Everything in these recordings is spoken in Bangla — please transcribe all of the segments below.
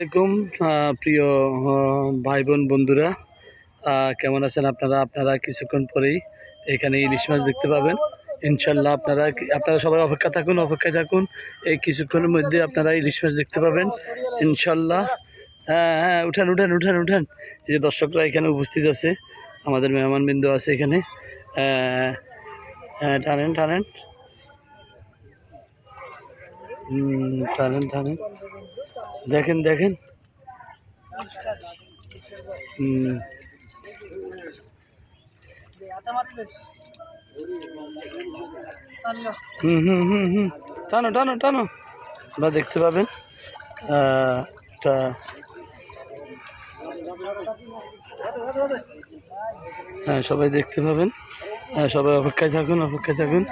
আসসালামাইকুম প্রিয় ভাই বোন বন্ধুরা। কেমন আছেন আপনারা? আপনারা কিছুক্ষণ পরেই এখানে ইলিশ মাছ দেখতে পাবেন। ইনশাল্লাহ আপনারা আপনারা সবাই অপেক্ষা থাকুন, অপেক্ষায় থাকুন। এই কিছুক্ষণের মধ্যে আপনারা ইলিশ মাছ দেখতে পাবেন। ইনশাল্লাহ হ্যাঁ হ্যাঁ উঠান উঠান উঠান উঠান। এই যে দর্শকরা এখানে উপস্থিত আছে, আমাদের মেহমানবৃন্দ আছে এখানে। হ্যাঁ টানেন টানেন। টানেন টানেন। দেখেন দেখেন। হুম হুম হুম হুম। টানো টানো টানো। আপনারা দেখতে পাবেন হ্যাঁ সবাই দেখতে পাবেন। হ্যাঁ সবাই অপেক্ষায় থাকুন অপেক্ষায় থাকুন।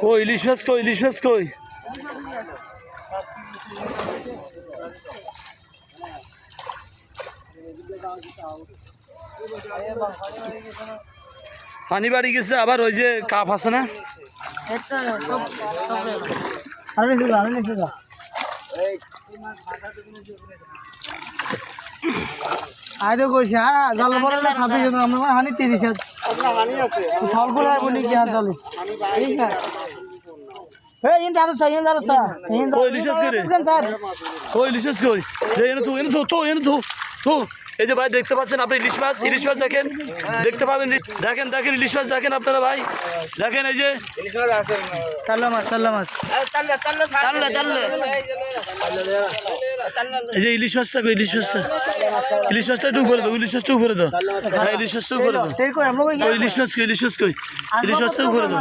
কই ইলিশ মাছ কই ইলিশ মাছ কই? পানি বাড়ি গেছে আবার ওই যে কাপ আছে না? আইদো কইছে হ্যাঁ জল বলে না সাথে আমার হানি তিরিশ ফলগুলো এই মাছ করে। মাছ যে এনে তো এনে তো তো এনে তো তো এই যে ভাই দেখতে পাচ্ছেন আপনি ইলিশ মাছ? ইলিশ মাছ দেখেন? দেখতে পাবেন দেখেন দেখেন ইলিশ মাছ দেখেন আপনারা ভাই। দেখেন এই যে। তাল্লা মাছ তাল্লা মাছ। এই যে ইলিশ মাছটা কই ইলিশ মাছটা? ইলিশ মাছটা একটু উপরে দাও ইলিশ মাছটা উপরে দাও। হ্যাঁ ইলিশ মাছটা উপরে দাও। ওই ইলিশ মাছ কই ইলিশ মাছ কই? ইলিশ মাছটা উপরে দাও।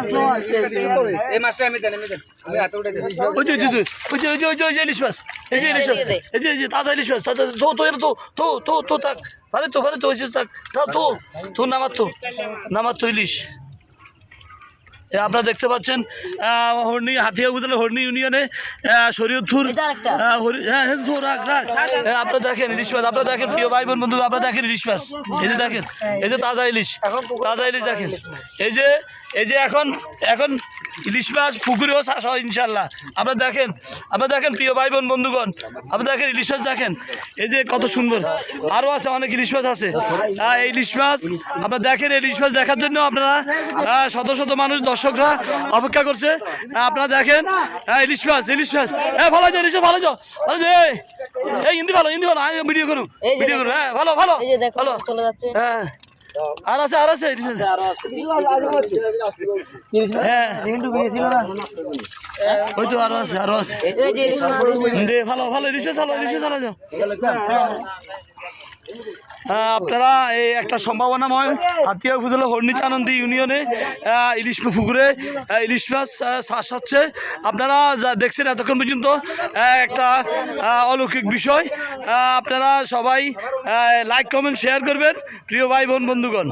এই মাছটা আমি দেন আমি দেন। আমি হাতে উঠে দেন। ওই যে ওই যে ওই যে ওই যে ওই যে ওই যে ইলিশ মাছ। এই যে ইলিশ মাছ। এই যে এই যে। তাজা ইলিশ মাছ তাজা তো তো এর তো তো তো তো তাক ভালো তো ভালো তো ওই যে তাক তো তো নামার তো নামার তো ইলিশ। আপনারা দেখতে পাচ্ছেন হর্নি হাতিয়া উপজেলা হর্নি ইউনিয়নে শরীয়তপুর হ্যাঁ রাখ রাখ। হ্যাঁ, আপনারা দেখেন ইলিশ মাছ আপনারা দেখেন প্রিয় ভাই বোন বন্ধু আপনারা দেখেন ইলিশ মাছ। এই যে দেখেন এই যে তাজা ইলিশ তাজা ইলিশ দেখেন। এই যে এই যে এখন এখন ইলিশ মাছ পুকুরেও চাষ হয় ইনশাল্লাহ। আপনারা দেখেন আপনারা দেখেন প্রিয় ভাই বোন বন্ধুগণ আপনারা দেখেন ইলিশ মাছ দেখেন। এই যে কত সুন্দর। আরও আছে অনেক ইলিশ মাছ আছে। হ্যাঁ এই ইলিশ মাছ আপনারা দেখেন এই ইলিশ মাছ দেখার জন্য আপনারা আহ, শত শত মানুষ দর্শকরা অপেক্ষা করছে। হ্যাঁ, আপনারা দেখেন হ্যাঁ ইলিশ মাছ ইলিশ মাছ। হ্যাঁ ভালো যাও ইলিশ ভালো যাও ভালো যাও এই, হিন্দি ভালো হিন্দি ভালো ভিডিও করুন ভিডিও করুন। হ্যাঁ ভালো ভালো। যে ভালো। চলে যাচ্ছে। হ্যাঁ। আর আছে আর আছে। হ্যাঁ। ওই তো আরও আছে আছে। দে ভালো ভালো রিসো চালো রিসো চালা যাও হ্যাঁ, আপনারা এই একটা সম্ভাবনা ময়, আত্মীয় উপজেলা হর্নিচানন্দী ইউনিয়নে ইলিশ পুকুরে ইলিশ মাছ শ্বাস হচ্ছে। আপনারা যা দেখছেন এতক্ষণ পর্যন্ত একটা অলৌকিক বিষয়। আপনারা সবাই লাইক কমেন্ট শেয়ার করবেন। প্রিয় ভাই, বোন, বন্ধুগণ।